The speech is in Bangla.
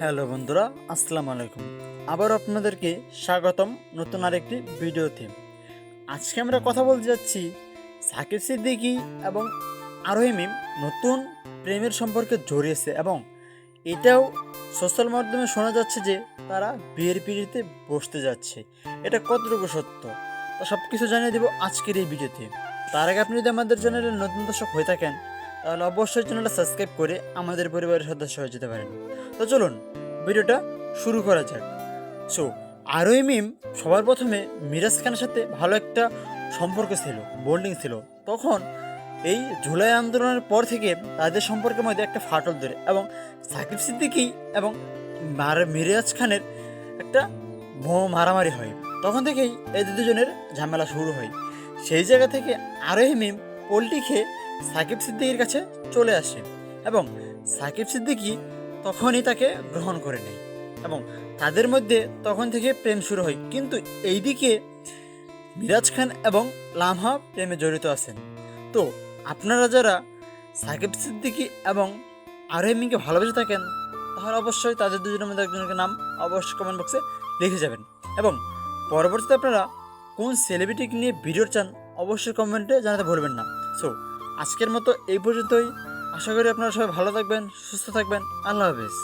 হ্যালো বন্ধুরা, আসসালামু আলাইকুম। আবার আপনাদেরকে স্বাগতম নতুন আরেকটি ভিডিওতে। আজকে আমরা কথা বলতে যাচ্ছি সাকিব সিদ্দিকী এবং আরোহী মিম নতুন প্রেমের সম্পর্কে জড়িয়েছে এবং এটাও সোশ্যাল মাধ্যমে শোনা যাচ্ছে যে তারা বিয়ের পিড়িতে বসতে যাচ্ছে। এটা কতটুকু সত্য? তা সব কিছু জানিয়ে দেবো আজকের এই ভিডিওতে। তার আগে আপনি যদি আমাদের চ্যানেলের নতুন দর্শক হয়ে থাকেন তাহলে অবশ্যই চ্যানেলটা সাবস্ক্রাইব করে আমাদের পরিবারের সদস্য হয়ে যেতে পারেন। তো চলুন, ভিডিওটা শুরু করা যাক। সো আরোই মিম সবার প্রথমে মিরাজ খানের সাথে ভালো একটা সম্পর্ক ছিল বন্ডিং ছিল। তখন এই জুলাই আন্দোলনের পর থেকে তাদের সম্পর্কের মধ্যে একটা ফাটল ধরে এবং সাকিব সিদ্দিকী এবং মিরাজ খানের একটা মারামারি হয়। তখন থেকেই এই দুজনের ঝামেলা শুরু হয়। সেই জায়গা থেকে আরোহী মিম পোলট্রি খেয়ে সাকিব সিদ্দিকির কাছে চলে আসে এবং সাকিব সিদ্দিকী তখনই তাকে গ্রহণ করে নেয় এবং তাদের মধ্যে তখন থেকে প্রেম শুরু হয়। কিন্তু এইদিকে মিরাজ খান এবং লামহা প্রেমে জড়িত আছেন। তো আপনারা যারা সাকিব সিদ্দিকী এবং আরহেমিকে ভালোবেসে থাকেন, তাহলে অবশ্যই তাদের দুজনের মধ্যে একজনের নাম অবশ্যই কমেন্ট বক্সে লিখে যাবেন। এবং পরবর্তীতে আপনারা কোন সেলিব্রিটিকে নিয়ে ভিডিও চান, অবশ্যই কমেন্টে জানাতে ভুলবেন না। সো আজকের মতো এই পর্যন্তই। আশা করি আপনারা সবাই ভালো থাকবেন সুস্থ থাকবেন। আল্লাহ হাফিজ।